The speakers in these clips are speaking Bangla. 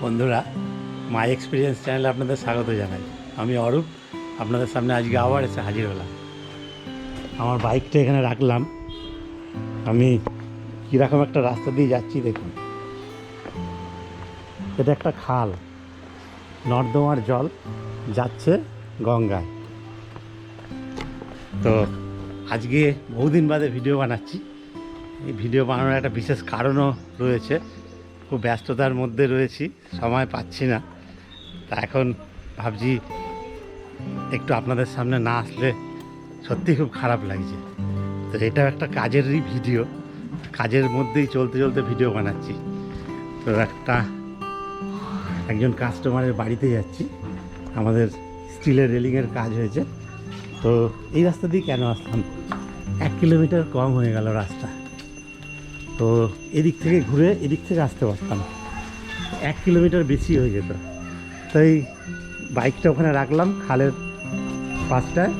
বন্ধুরা মাই এক্সপিরিয়েন্স চ্যানেলে আপনাদের স্বাগত জানাই। আমি অরূপ, আপনাদের সামনে আজকে আবার এসে হাজির হলাম। আমার বাইকটা এখানে রাখলাম। আমি কীরকম একটা রাস্তা দিয়ে যাচ্ছি দেখুন। এটা একটা খাল, নর্দমার জল যাচ্ছে গঙ্গায়। তো আজকে বহুদিন বাদে ভিডিও বানাচ্ছি। এই ভিডিও বানানোর একটা বিশেষ কারণও রয়েছে। খুব ব্যস্ততার মধ্যে রয়েছি, সময় পাচ্ছি না। তা এখন ভাবছি একটু আপনাদের সামনে না আসলে সত্যি খুব খারাপ লাগছে। তো এটাও একটা কাজেরই ভিডিও, কাজের মধ্যেই চলতে চলতে ভিডিও বানাচ্ছি। তো একটা একজন কাস্টমারের বাড়িতে যাচ্ছি, আমাদের স্টিলের রেলিংয়ের কাজ হয়েছে। তো এই রাস্তা দিয়ে কেন আসলাম? এক কিলোমিটার কম হয়ে গেল রাস্তা। তো এদিক থেকে ঘুরে এদিক থেকে আসতে পারতাম। এক কিলোমিটার বেশি হয়ে যেত। তাই বাইকটা ওখানে রাখলাম, খালের পাশটায়।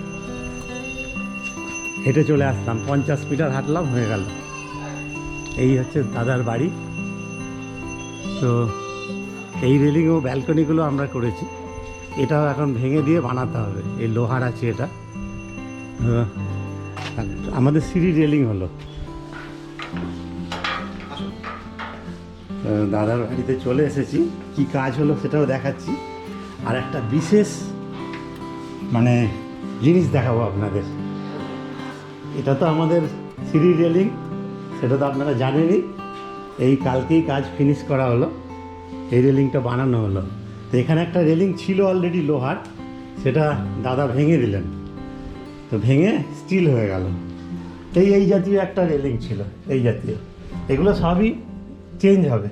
হেঁটে চলে আসলাম, পঞ্চাশ মিটার হাঁটলাম, হয়ে গেল। এই হচ্ছে দাদার বাড়ি। তো এই রেলিং ও ব্যালকনিগুলো আমরা করেছি। এটাও এখন ভেঙে দিয়ে বানাতে হবে। এই লোহার আছে এটা। আমাদের সিঁড়ি রেলিং হলো। দাদার বাড়িতে চলে এসেছি। কি কাজ হলো সেটাও দেখাচ্ছি। আর একটা বিশেষ মানে জিনিস দেখাবো আপনাদের। এটা তো আমাদের সিঁড়ি রেলিং, সেটা তো আপনারা জানেনই। এই কালকেই কাজ ফিনিশ করা হলো। এই রেলিংটা বানানো হলো। তো এখানে একটা রেলিং ছিল অলরেডি লোহার, সেটা দাদা ভেঙে দিলেন। তো ভেঙে স্টিল হয়ে গেল। এই এই জাতীয় একটা রেলিং ছিল, এই জাতীয়। এগুলো সবই চেঞ্জ হবে।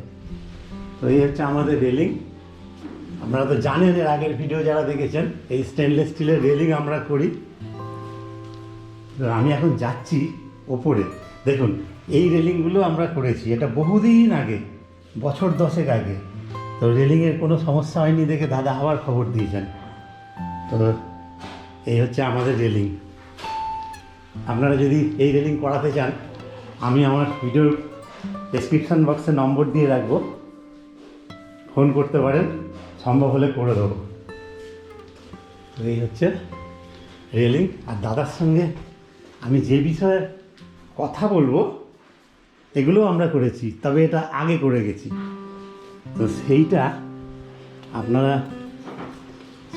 তো এই হচ্ছে আমাদের রেলিং। আপনারা তো জানেন এর আগের ভিডিও যারা দেখেছেন, এই স্টেনলেস স্টিলের রেলিং আমরা করি। আমি এখন যাচ্ছি ওপরে। দেখুন, এই রেলিংগুলো আমরা করেছি, এটা বহুদিন আগে, বছর দশেক আগে। তো রেলিংয়ের কোনো সমস্যা হয়নি দেখে দাদা আবার খবর দিয়েছেন। তো এই হচ্ছে আমাদের রেলিং আপনারা যদি এই রেলিং করাতে চান, আমি আমার ভিডিওর ডেসক্রিপশান বক্সে নম্বর দিয়ে রাখব। ফোন করতে পারেন, সম্ভব হলে করে দেবো। এই হচ্ছে রেলিং আর দাদার সঙ্গে আমি যে বিষয়ে কথা বলব এগুলো আমরা করেছি, তবে এটা আগে করে গেছি। তো সেইটা আপনারা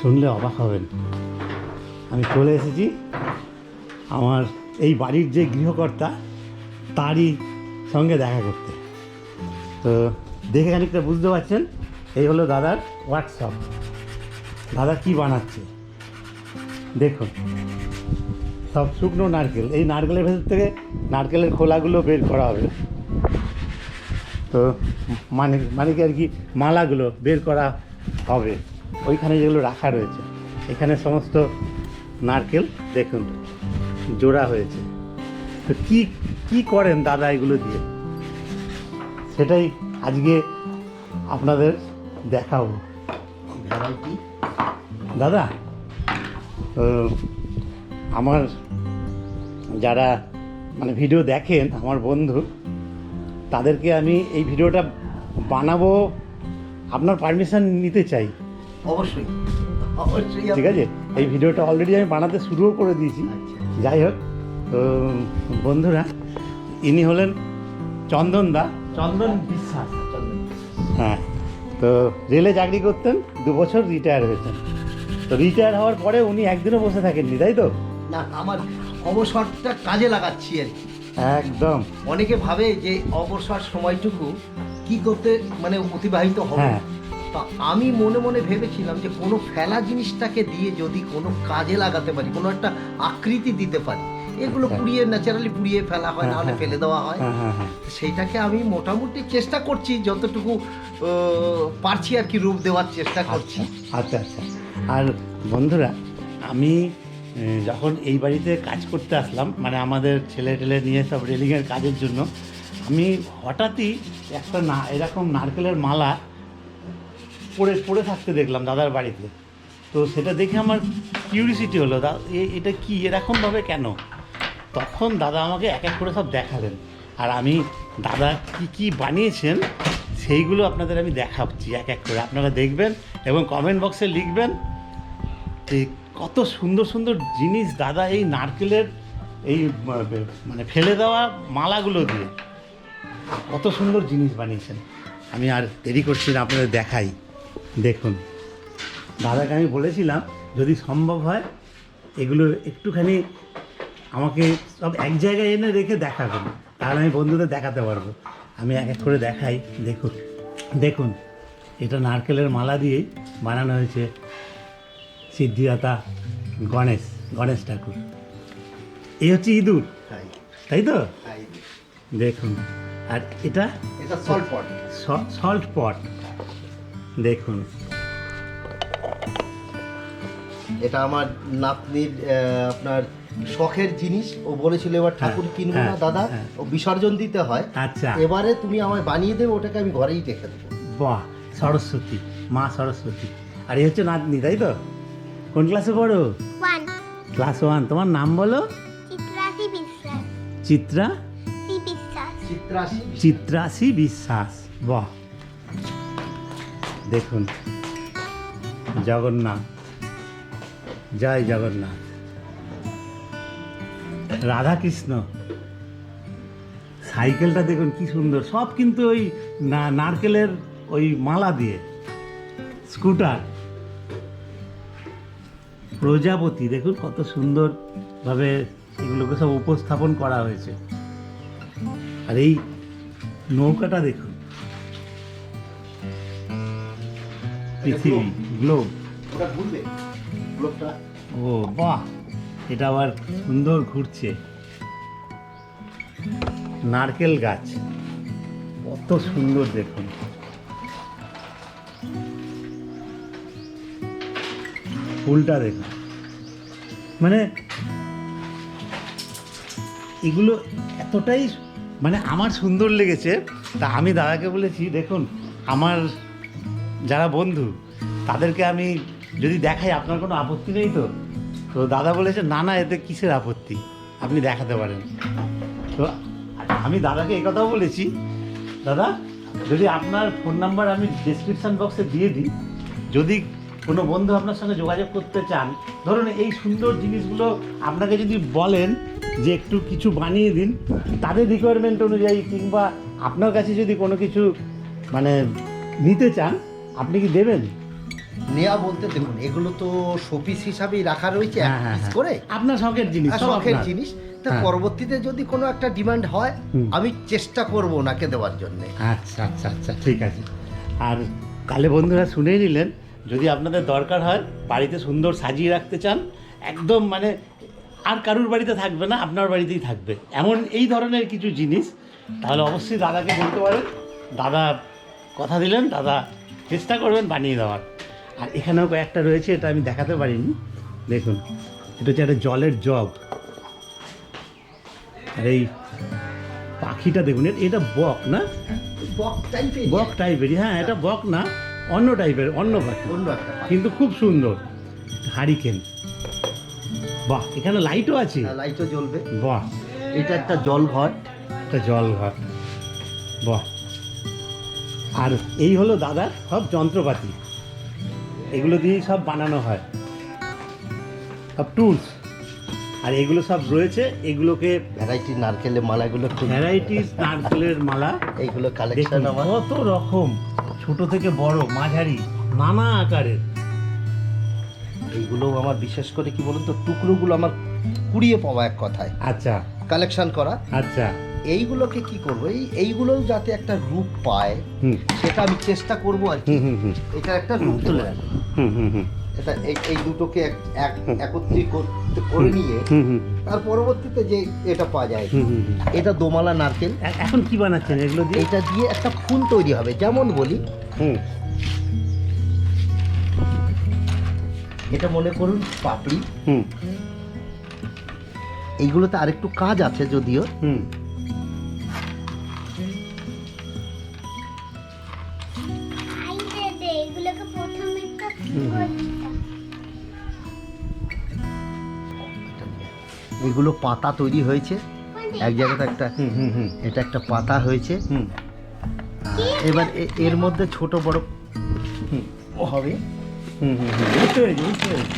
শুনলে অবাক হবেন। আমি চলে এসেছি আমার এই বাড়ির যে গৃহকর্তা, তারই সঙ্গে দেখা করতে। তো দেখে খানিকটা বুঝতে পারছেন, এই হলো দাদার হোয়াটসঅ্যাপ দাদা কি বানাচ্ছে? দেখুন, সব শুকনো নারকেল। এই নারকেলের ভেতর থেকে নারকেলের খোলাগুলো বের করা হবে। তো মানে মানে কি আর কি, মালাগুলো বের করা হবে। ওইখানে যেগুলো রাখা রয়েছে। এখানে সমস্ত নারকেল দেখুন, জোড়া হয়েছে। তো কি কি করেন দাদা এগুলো দিয়ে? সেটাই আজকে আপনাদের দেখাবো। দাদা আমার যারা মানে ভিডিও দেখেন আমার বন্ধু তাদেরকে আমি এই ভিডিওটা বানাবো। আপনার পারমিশন নিতে চাই। অবশ্যই। অবশ্যই ঠিক আছে? এই ভিডিওটা অলরেডি আমি বানাতে শুরুও করে দিয়েছি। আচ্ছা। যাই হোক তো বন্ধুরা ইনি হলেন চন্দন দা। চন্দন বিশ্বাস হ্যাঁ তো রেলে চাকরি করতেন দু বছর রিটায়ার হয়েছেন। তো রিটায়ার হওয়ার পরে উনি একদিনও বসে থাকেননি তাই তো? না আমার অবসরটা কাজে লাগাচ্ছি আর কি। একদম। অনেকে ভাবে যে অবসর সময়টুকু কি করতে মানে অতিবাহিত হবে। হ্যাঁ। তা আমি মনে মনে ভেবেছিলাম যে কোনো ফেলা জিনিসটাকে দিয়ে যদি কোনো কাজে লাগাতে পারি কোনো একটা আকৃতি দিতে পারি এগুলো আচ্ছা। পুড়িয়ে ন্যাচারালি পুড়িয়ে ফেলা হয় হ্যাঁ, নাহলে হ্যাঁ। ফেলে দেওয়া হয় হ্যাঁ। হ্যাঁ হ্যাঁ সেইটাকে আমি মোটামুটি চেষ্টা করছি যতটুকু পারছি আর কি রূপ দেওয়ার চেষ্টা করছি। আচ্ছা আচ্ছা। আর বন্ধুরা আমি যখন এই বাড়িতে কাজ করতে আসলাম মানে আমাদের ছেলে টেলে নিয়ে সব রেলিংয়ের কাজের জন্য আমি হঠাৎই একটা না এরকম নারকেলের মালা পড়ে পড়ে থাকতে দেখলাম দাদার বাড়িতে। তো সেটা দেখে আমার কিউরিসিটি হলো দা এটা কি? এরকমভাবে কেন? তখন দাদা আমাকে এক এক করে সব দেখালেন। আর আমি, দাদা কি কি বানিয়েছেন, সেইগুলো আপনাদের আমি দেখাচ্ছি এক এক করে। আপনারা দেখবেন এবং কমেন্ট বক্সে লিখবেন যে কত সুন্দর সুন্দর জিনিস দাদা এই নারকেলের এই মানে ফেলে দেওয়া মালাগুলো দিয়ে। কত সুন্দর জিনিস বানিয়েছেন। আমি আর দেরি করছি না, আপনাদের দেখাই। দেখুন, দাদাকে আমি বলেছিলাম, যদি সম্ভব হয় এগুলো একটুখানি আমাকে সব এক জায়গায় এনে রেখে দেখাবেন। তাহলে আমি বন্ধুদের দেখাতে পারব। আমি এক এক করে দেখাই। দেখুন দেখুন এটা নারকেলের মালা দিয়েই বানানো হয়েছে সিদ্ধিদাতা গণেশ গণেশ ঠাকুর। এই হচ্ছে ইঁদুর। তাই তাই তো? দেখুন আর এটা এটা সল্ট পট সল্ট পট দেখুন। এটা আমার নাতনির আপনার শখের জিনিস। ও বলেছিল এবার ঠাকুর হ্যাঁ, কিনবো না হ্যাঁ, দাদা হ্যাঁ। ও বিসর্জন দিতে হয়। আচ্ছা। এবারে তুমি আমায় বানিয়ে দেবে ওটাকে আমি ঘরেই রেখে দেবো। বাহ সরস্বতী মা সরস্বতী। আর এই হচ্ছে নাতনি তাই তো? কোন ক্লাসে পড়ো? Class one. তোমার নাম বলো? চিত্রা? চিত্রাশি বিশ্বাস বাহ। দেখুন জগন্নাথ। জয় জগন্নাথ। রাধাকৃষ্ণ। সাইকেলটা দেখুন কি সুন্দর। সব কিন্তু ওই না- নারকেলের ওই মালা দিয়ে। স্কুটার। প্রজাপতি দেখুন কত সুন্দরভাবে এগুলোকে সব উপস্থাপন করা হয়েছে। আর এই নৌকাটা দেখুন। পৃথিবী গ্লোব ও বাহ! এটা আবার সুন্দর ঘুরছে। নারকেল গাছ। কত সুন্দর দেখুন। ফুলটা দেখুন। মানে এগুলো এতটাই মানে আমার সুন্দর লেগেছে। তা আমি দাদাকে বলেছি, দেখুন, আমার যারা বন্ধু, তাদেরকে আমি যদি দেখাই, আপনার কোনো আপত্তি নেই তো? তো দাদা বলেছে, না না, এতে কিসের আপত্তি? আপনি দেখাতে পারেন। তো আমি দাদাকে এই কথাও বলেছি, দাদা, যদি আপনার ফোন নাম্বার আমি ডেসক্রিপশান বক্সে দিয়ে দিই, যদি কোনো বন্ধু আপনার সঙ্গে যোগাযোগ করতে চান, ধরুন এই সুন্দর জিনিসগুলো আপনাকে যদি বলেন যে একটু কিছু বানিয়ে দিন, তাদের রিকোয়ারমেন্ট অনুযায়ী কিংবা আপনার কাছে যদি কোনো কিছু মানে নিতে চান, আপনি কি দেবেন? নেয়া বলতে দেখুন এগুলো তো শোপিস হিসাবেই রাখা রয়েছে এক হ্যাঁ, হ্যাঁ, হ্যাঁ। করে আপনার শখের জিনিস সব শখের আপনার। জিনিস তা হ্যাঁ। পরবর্তীতে যদি কোনো একটা ডিমান্ড হয় হুম। আমি চেষ্টা করব ওনাকে দেওয়ার জন্য আচ্ছা আচ্ছা আচ্ছা ঠিক আছে আর তাহলে বন্ধুরা শুনেই নিলেন যদি আপনাদের দরকার হয় বাড়িতে সুন্দর সাজিয়ে রাখতে চান একদম মানে আর কারুর বাড়িতে থাকবে না আপনার বাড়িতেই থাকবে এমন এই ধরনের কিছু জিনিস তাহলে অবশ্যই দাদাকে বলতে পারেন দাদা কথা দিলেন দাদা চেষ্টা করবেন বানিয়ে দেওয়ার আর এখানেও কয়েকটা রয়েছে এটা আমি দেখাতে পারিনি। দেখুন এটা হচ্ছে একটা জলের জগ। আর এই পাখিটা দেখুন এটা বক না? বক টাইপের টাইপেরই হ্যাঁ এটা বক না অন্য টাইপের অন্য পাখি। অন্য কিন্তু খুব সুন্দর। হারিকেন। বাহ এখানে লাইটও আছে? হ্যাঁ, লাইটও জ্বলবে। বাহ। এটা একটা জল ঘট একটা জল ঘর বাহ। আর এই হলো দাদার সব যন্ত্রপাতি। এগুলো দিয়েই সব বানানো হয়। সব টুলস আর এগুলো সব রয়েছে এগুলোকে ভ্যারাইটি নারকেলের মালাগুলো ভ্যারাইটিস নারকেলের মালা। এইগুলো কালেকশন আমার। কত রকম ছোট থেকে বড় মাঝারি নানা আকারের। এইগুলো আমার বিশেষ করে কি বলুন তো টুকরোগুলো আমার কুড়িয়ে পাওয়া এক কথায়। আচ্ছা। কালেকশন করা। আচ্ছা। এইগুলোকে কি করব? এই এইগুলোও যাতে একটা রূপ পায় সেটা আমি চেষ্টা করব আর কি। হুম হুম হুম। এটা একটা রূপ তুলে হুম হুম হুম। এটা এই এই দুটোকে এক- এক একত্রিত করে নিয়ে হুম হুম তার পরবর্তীতে যে এটা পাওয়া যায় হুম হুম হুম। এটা দোমালা নারকেল। এখন কি বানাচ্ছেন এগুলো দিয়ে? এইটা দিয়ে একটা ফুল তৈরি হবে যেমন বলি। হুম। এটা মনে করুন পাপড়ি। হুম। এইগুলোতে আরেকটু কাজ আছে যদিও। এগুলো পাতা তৈরি হয়েছে। এক জায়গাতে একটা হুম হুম হুম এটা একটা পাতা হয়েছে। হুম। এবার এ- এর মধ্যে ছোট বড় হুম। হবে। হুম হুম হুম, বুঝতে পেরেছি বুঝতে পেরেছি।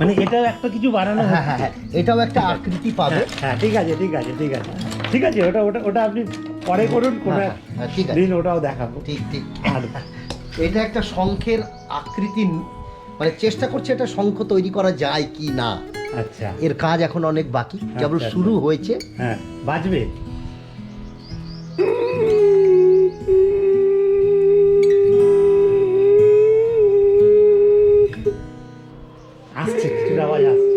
মানে এটাও একটা কিছু বানানো হ্যাঁ হ্যাঁ হ্যাঁ এটাও একটা আকৃতি পাবে। হ্যাঁ, হ্যাঁ ঠিক আছে ঠিক আছে ঠিক আছে। ঠিক আছে ওটা ওটা ওটা আপনি পরে করুন কোনো হ্যাঁ, হ্যাঁ, ঠিক আছে। দিন ওটাও দেখাবো। ঠিক ঠিক। আর এটা একটা শঙ্খের আকৃতি মানে চেষ্টা করছে এটা শঙ্খ তৈরি করা যায় কি না। আচ্ছা। এর কাজ এখন অনেক বাকি। কেবল আচ্ছা, শুরু হয়েছে। হ্যাঁ বাজবে। আসছে কিছুটা আওয়াজ আসছে।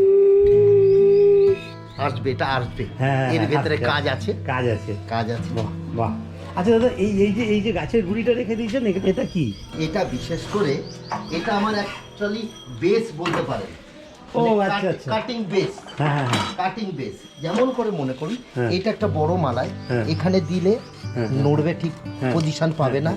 আসবে এটা আসবে। হ্যাঁ এর হ্যাঁ, ভেতরে কাজ আছে। কাজ আছে। কাজ আছে। বাহ বাহ। আচ্ছা দাদা এই এই যে এই যে গাছের গুড়িটা রেখে দিয়েছেন এটা কি? এটা বিশেষ করে এটা আমার অ্যাকচুয়ালি বেস বলতে পারেন। ও, আচ্ছা, আচ্ছা। কাটিং বেস হ্যাঁ হ্যাঁ হ্যাঁ। কাটিং বেস যেমন করে মনে করি হ্যাঁ। এটা একটা বড় মালায়। এখানে দিলে। নড়বে ঠিক। পজিশন পাবে না।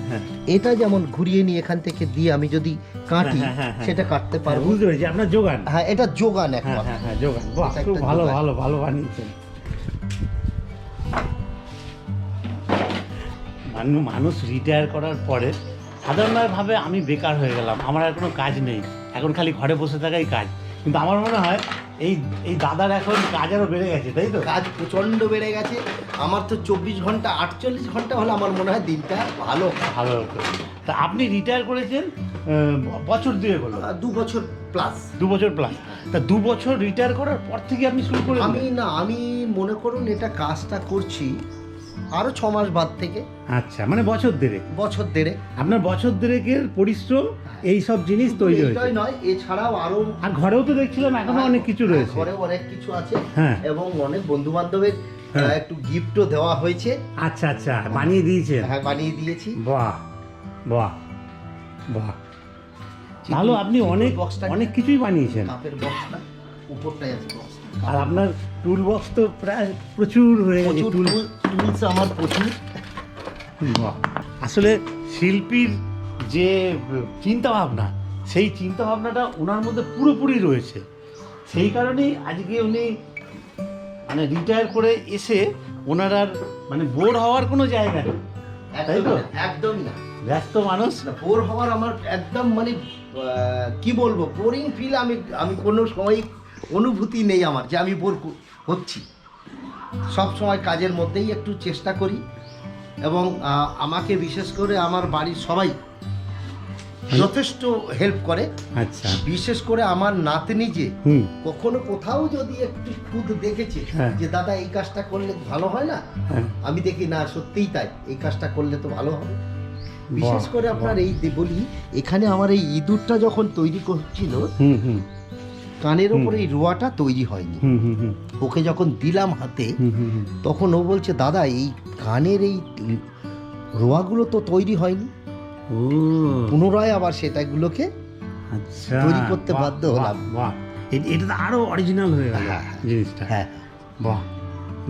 এটা যেমন ঘুরিয়ে নিয়ে এখান থেকে দিয়ে আমি যদি কাটি। সেটা কাটতে পারব। বুঝতে পেরেছি আপনার যোগান। হ্যাঁ এটা যোগান হ্যাঁ হ্যাঁ হ্যাঁ যোগান। ভালো ভালো ভালো বানিয়েছেন। মানু- মানুষ রিটায়ার করার পরে সাধারণভাবে আমি বেকার হয়ে গেলাম। আমার আর কোনো কাজ নেই। এখন খালি ঘরে বসে থাকাই কাজ। কিন্তু আমার মনে হয় এই এই দাদার এখন কাজ আরও বেড়ে গেছে তাই তো? কাজ প্রচণ্ড বেড়ে গেছে। আমার তো চব্বিশ ঘণ্টা আটচল্লিশ ঘণ্টা হলে আমার মনে হয় দিনটা ভালো। ভালো হতো। তা আপনি রিটায়ার করেছেন বছর দুয়ে হলো। দু বছর প্লাস দু বছর প্লাস তা দু বছর রিটায়ার করার পর থেকে আপনি শুরু করে আমি না আমি মনে করুন এটা কাজটা করছি আরও ছ মাস বাদ থেকে। আচ্ছা মানে বছর দেড়েক। বছর দেড়ে আপনার বছর দেড়েকের পরিশ্রম এই সব জিনিস তৈরি হয়েছে। নয় এছাড়াও আরও আর ঘরেও তো দেখছিলাম এখনও অনেক কিছু রয়েছে। ঘরে অনেক কিছু আছে। হ্যাঁ। এবং অনেক বন্ধু বান্ধবের হ্যাঁ। একটু গিফটও দেওয়া হয়েছে। আচ্ছা আচ্ছা বানিয়ে দিয়েছেন। হ্যাঁ বানিয়ে দিয়েছি। বাহ বাহ বাহ। ভালো আপনি অনেক বক্সটা অনেক কিছুই বানিয়েছেন। কাপের বক্সটা উপরটাই আছে বক্স আর আপনার টুল বক্স তো প্রায় প্রচুর হয়ে গেছে টুল টুলস আমার প্রচুর। আসলে শিল্পীর যে চিন্তা ভাবনা সেই চিন্তা ভাবনাটা ওনার মধ্যে পুরোপুরি রয়েছে। সেই কারণেই আজকে উনি মানে রিটায়ার করে এসে ওনার আর মানে বোর হওয়ার কোনো জায়গা নেই। তাই তো? একদমই না, ব্যস্ত মানুষ? না বোর হওয়ার আমার একদম মানে কি বলব বোরিং ফিল আমি আমি কোনো সময় অনুভূতি নেই আমার যে আমি বোর হচ্ছি। সব সময় কাজের মধ্যেই একটু চেষ্টা করি এবং আমাকে বিশেষ করে আমার বাড়ির সবাই যথেষ্ট হেল্প করে। আচ্ছা। বিশেষ করে আমার নাতনি যে কখনো কোথাও যদি একটু খুদ দেখেছে হ্যাঁ। যে দাদা এই কাজটা করলে ভালো হয় না? হ্যাঁ। আমি দেখি না সত্যিই তাই। এই কাজটা করলে তো ভালো হবে। বিশেষ করে আপনার এই বলি এখানে আমার এই ইঁদুরটা যখন তৈরি করছিল হুম হুম। কানের। ওপরে এই রোয়াটা তৈরি হয়নি। ওকে যখন দিলাম হাতে তখন ও বলছে দাদা এই কানের এই রোয়াগুলো তো তৈরি হয়নি। পুনরায় আবার সেটাগুলোকে আচ্ছা। তৈরি করতে বাধ্য হলাম। এটা তো আরও অরিজিনাল হয়ে গেল হ্যাঁ, জিনিসটা। হ্যাঁ। বাহ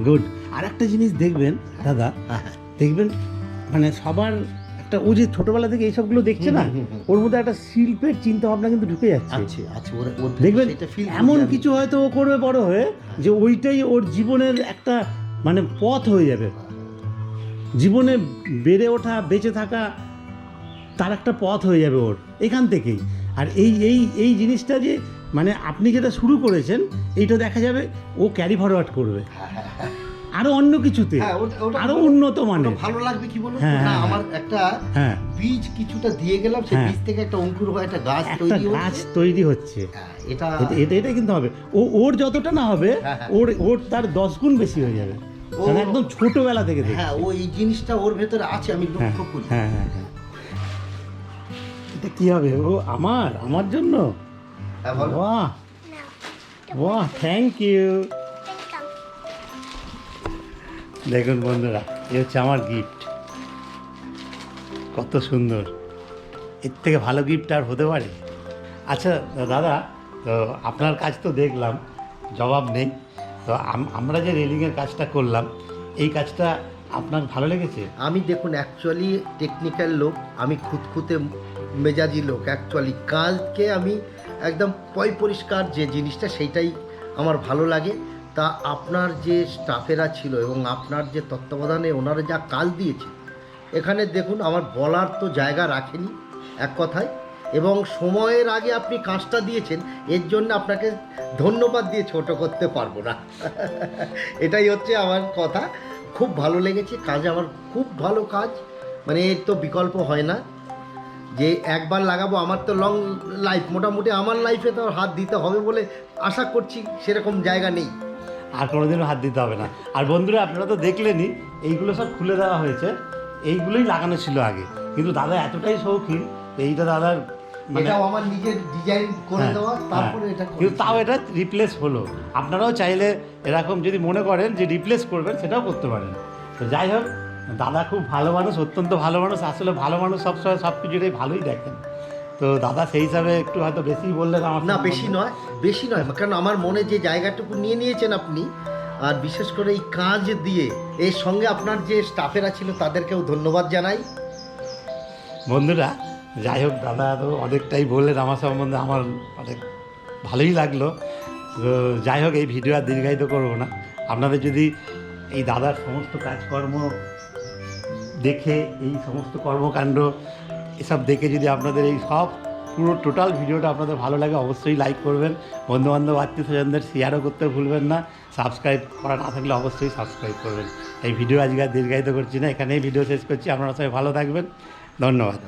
গুড আর একটা জিনিস দেখবেন দাদা হ্যাঁ। দেখবেন মানে সবার একটা ও যে ছোটবেলা থেকে এইসবগুলো দেখছে না। ওর মধ্যে একটা শিল্পের চিন্তা ভাবনা কিন্তু ঢুকে যাচ্ছে। দেখবেন এমন কিছু হয়তো ও করবে বড় হয়ে যে ওইটাই ওর জীবনের একটা মানে পথ হয়ে যাবে। জীবনে বেড়ে ওঠা বেঁচে থাকা তার একটা পথ হয়ে যাবে ওর এখান থেকেই। আর এই এই এই জিনিসটা যে মানে আপনি যেটা শুরু করেছেন এইটা দেখা যাবে ও ক্যারি ফরওয়ার্ড করবে। আরও অন্য কিছুতে। হ্যাঁ, আরও উন্নত মানের। ভালো লাগবে কি বলুন? হ্যাঁ, না হ্যাঁ, আমার একটা হ্যাঁ। বীজ কিছুটা দিয়ে গেলাম সেই। বীজ থেকে একটা অঙ্কুর হয় একটা গাছ একটা তৈরি গাছ তৈরি হচ্ছে। এটা এটা- কিন্তু হবে। ও ওর যতটা না হবে। ওর ওর তার দশ গুণ বেশি হয়ে যাবে। একদম ছোটবেলা থেকে হ্যাঁ ও এই জিনিসটা ওর ভেতরে আছে আমি লক্ষ্য করি। হ্যাঁ হ্যাঁ হ্যাঁ। এটা কি হবে? ও আমার আমার জন্য। বাহ। বাহ থ্যাংক ইউ দেখুন বন্ধুরা এ হচ্ছে আমার গিফট কত সুন্দর। এর থেকে ভালো গিফট আর হতে পারে? আচ্ছা দাদা, তো আপনার কাজ তো দেখলাম, জবাব নেই। তো আমরা যে রেলিংয়ের কাজটা করলাম, এই কাজটা আপনার ভালো লেগেছে? আমি দেখুন অ্যাকচুয়ালি টেকনিক্যাল লোক, আমি খুঁতখুঁতে মেজাজি লোক অ্যাকচুয়ালি কাজকে আমি একদম পয় পরিষ্কার যে জিনিসটা, সেইটাই আমার ভালো লাগে। তা আপনার যে স্টাফেরা ছিল এবং আপনার যে তত্ত্বাবধানে ওনারা যা কাজ দিয়েছে, এখানে দেখুন আমার বলার তো জায়গা রাখেনি, এক কথায়। এবং সময়ের আগে আপনি কাজটা দিয়েছেন, এর জন্য আপনাকে ধন্যবাদ দিয়ে ছোট করতে পারব না। এটাই হচ্ছে আমার কথা। খুব ভালো লেগেছে, কাজ আমার খুব ভালো কাজ। মানে এর তো বিকল্প হয় না যে একবার লাগাবো, আমার তো লং লাইফ মোটামুটি আমার লাইফে তো হাত দিতে হবে বলে আশা করছি সেরকম জায়গা নেই। আর কোনোদিনও হাত দিতে হবে না। আর বন্ধুরা আপনারা তো দেখলেনই এইগুলো সব খুলে দেওয়া হয়েছে। এইগুলোই লাগানো ছিল আগে। কিন্তু দাদা এতটাই শৌখিন এইটা দাদার মানে এটাও আমার নিজের ডিজাইন করে হ্যাঁ, দেওয়া তারপরে হ্যাঁ। এটা কিন্তু তাও এটা রিপ্লেস হলো। আপনারাও চাইলে এরকম যদি মনে করেন যে রিপ্লেস করবেন সেটাও করতে পারেন। তো যাই হোক দাদা খুব ভালো মানুষ অত্যন্ত ভালো মানুষ। আসলে ভালো মানুষ সবসময় সব কিছুটাই ভালোই দেখেন। তো দাদা সেই হিসাবে একটু হয়তো বেশি বললেন আমার না বেশি নয়। বেশি নয়, কারণ আমার মনে যে জায়গাটুকু নিয়ে নিয়েছেন আপনি, আর বিশেষ করে এই কাজ দিয়ে, এর সঙ্গে আপনার যে স্টাফেরা ছিল তাদেরকেও ধন্যবাদ জানাই। বন্ধুরা, যাই হোক, দাদা তো অনেকটাই বললেন আমার সম্বন্ধে, আমার অনেক ভালোই লাগল। যাই হোক, এই ভিডিও আর দীর্ঘায়িত করব না। আপনাদের যদি এই দাদার সমস্ত কাজকর্ম দেখে, এই সমস্ত কর্মকাণ্ড, এসব দেখে যদি আপনাদের এই সব পুরো টোটাল ভিডিওটা আপনাদের ভালো লাগে অবশ্যই লাইক করবেন। বন্ধুবান্ধব, আত্মীয় স্বজনদের শেয়ারও করতে ভুলবেন না। সাবস্ক্রাইব করা না থাকলে অবশ্যই সাবস্ক্রাইব করবেন। এই ভিডিও আজকে দীর্ঘায়িত করছি না, এখানেই ভিডিও শেষ করছি। আপনারা সবাই ভালো থাকবেন। ধন্যবাদ।